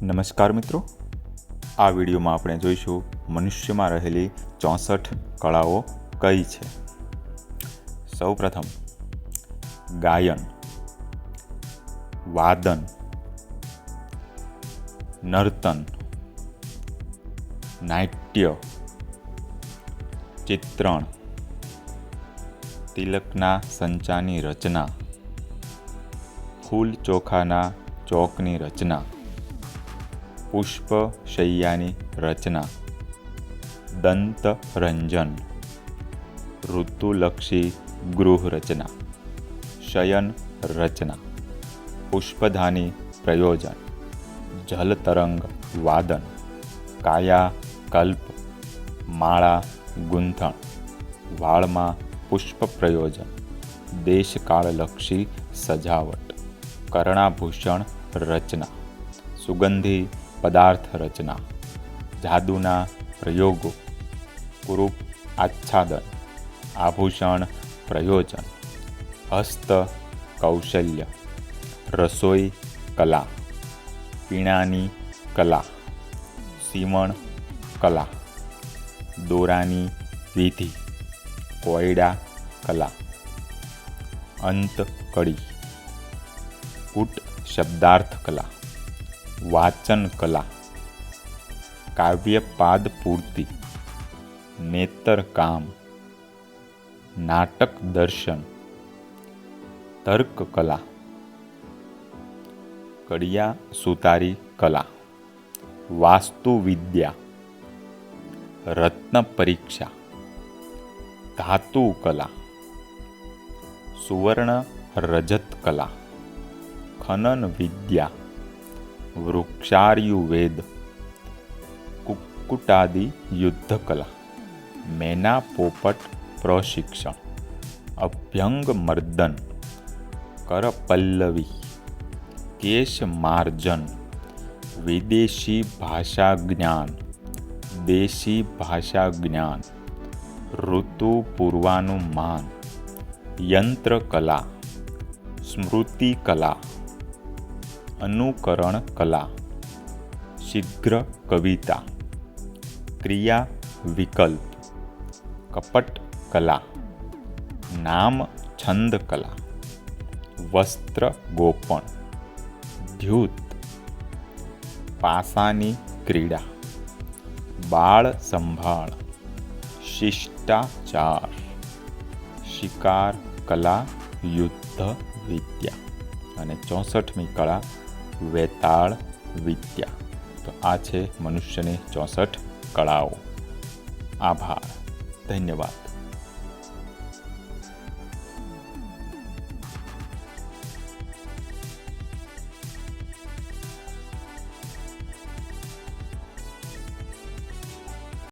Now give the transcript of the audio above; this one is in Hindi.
નમસ્કાર મિત્રો. આ વિડીયોમાં આપણે જોઈશું મનુષ્યમાં રહેલી ચોસઠ કળાઓ કઈ છે. સૌપ્રથમ, ગાયન, વાદન, નર્તન, નાટ્ય, ચિત્રણ, તિલકના સંચાની રચના, ફૂલ ચોખાના ચોકની રચના. પુષ્પ શૈયાની રચના દંત રંજન ઋતુલક્ષી ગૃહ રચના શયન રચના પુષ્પધાની પ્રયોજન જલતરંગ વાદન કાયા કલ્પ માળા ગુંથણ વાળમાં પુષ્પ પ્રયોજન દેશકાળલક્ષી સજાવટ કર્ણાભૂષણ રચના સુગંધી પદાર્થ રચના જાદુના પ્રયોગો કુરૂપ આચ્છાદન આભૂષણ પ્રયોજન હસ્ત કૌશલ્ય રસોઈ કલા પીણાની કલા સીવણ કલા દોરાની વિધિ કોયડા કલા અંત કડી કૂટ શબ્દાર્થ કલા વાચન કલા કાવ્યપાદ પૂર્તિ નેતર કામ નાટક દર્શન તર્ક કલા કડિયા સુતારી કલા વાસ્તુ વિદ્યા રત્ન પરીક્ષા ધાતુ કલા સુવર્ણ રજત કલા ખનન વિદ્યા वृक्षार्युवेद, कुक्कुटादि युद्ध कला मैना पोपट प्रशिक्षण अभ्यंग मर्दन कर पल्लवी केश मार्जन विदेशी भाषा ज्ञान देशी भाषा ज्ञान ऋतु पूर्वानुमान यंत्र कला स्मृति कला અનુકરણ કલા. શીઘ્ર કવિતા. ક્રિયા વિકલ્પ. કપટ કલા. નામ છંદ કલા. વસ્ત્ર ગોપણ ધ્યુત. પાસાની ક્રીડા. બાળ સંભાળ. શિષ્ટાચાર. શિકાર કલા યુદ્ધ વિદ્યા. અને ચોસઠમી કળા વેતાળ વિદ્યા. તો આ છે મનુષ્યની ચોસઠ કળાઓ. આભાર. ધન્યવાદ.